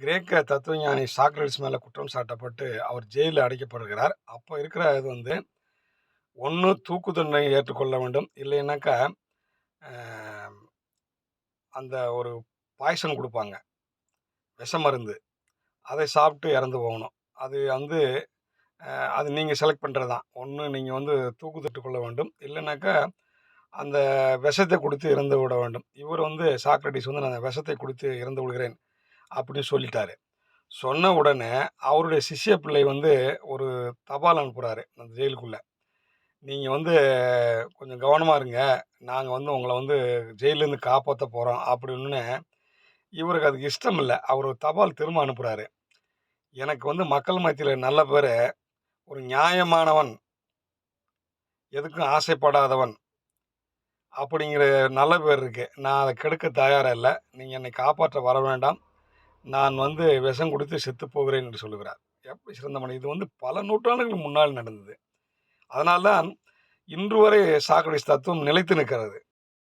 கிரேக்க தத்துவஞானி சாக்ரட்ஸ் மேலே குற்றம் சாட்டப்பட்டு அவர் ஜெயிலில் அடைக்கப்படுகிறார். அப்போ இருக்கிற இது வந்து ஒன்று தூக்கு தண்டனை ஏற்றுக்கொள்ள வேண்டும். இல்லைன்னாக்கா அந்த ஒரு பாய்சன் கொடுப்பாங்க. விஷ மருந்து. அதை சாப்பிட்டு இறந்து போகணும். அது வந்து அது நீங்கள் செலக்ட் பண்ணுறது தான் ஒன்று நீங்கள் வந்து தூக்கு தட்டு கொள்ள வேண்டும். இல்லைனாக்கா அந்த விஷத்தை கொடுத்து இறந்து விட வேண்டும். இவர் வந்து சாக்ரட்டிஸ் வந்து நான் விஷத்தை கொடுத்து இறந்து விடுகிறேன். அப்படின்னு சொல்லிட்டாரு. சொன்ன உடனே அவருடைய சிஷ்ய பிள்ளை வந்து ஒரு தபால் அனுப்புகிறாரு அந்த ஜெயிலுக்குள்ளே. நீங்கள் வந்து கொஞ்சம் கவனமாக இருங்க. நாங்கள் வந்து உங்களை வந்து ஜெயிலேருந்து காப்பாற்ற போகிறோம் அப்படின்னு இவருக்கு அதுக்கு இஷ்டம் இல்லை. அவர் தபால் திரும்ப அனுப்புகிறாரு எனக்கு வந்து மக்கள் மத்தியில் நல்ல பேர் ஒரு நியாயமானவன் எதுக்கும் ஆசைப்படாதவன் அப்படிங்கிற நல்ல பேர் இருக்குது நான் அதை கெடுக்க தயாராக இல்லை. நீங்கள் என்னை காப்பாற்ற வர வேண்டாம். நான் வந்து விஷம் கொடுத்து செத்து போகிறேன் என்று சொல்லுகிறார். எப்படி சிறந்த மனிதன். இது வந்து பல நூற்றாண்டுகளுக்கு முன்னால் நடந்தது. அதனால்தான் இன்று வரை சாக்ரடிஸ் தத்துவம் நிலைத்து நிற்கிறது.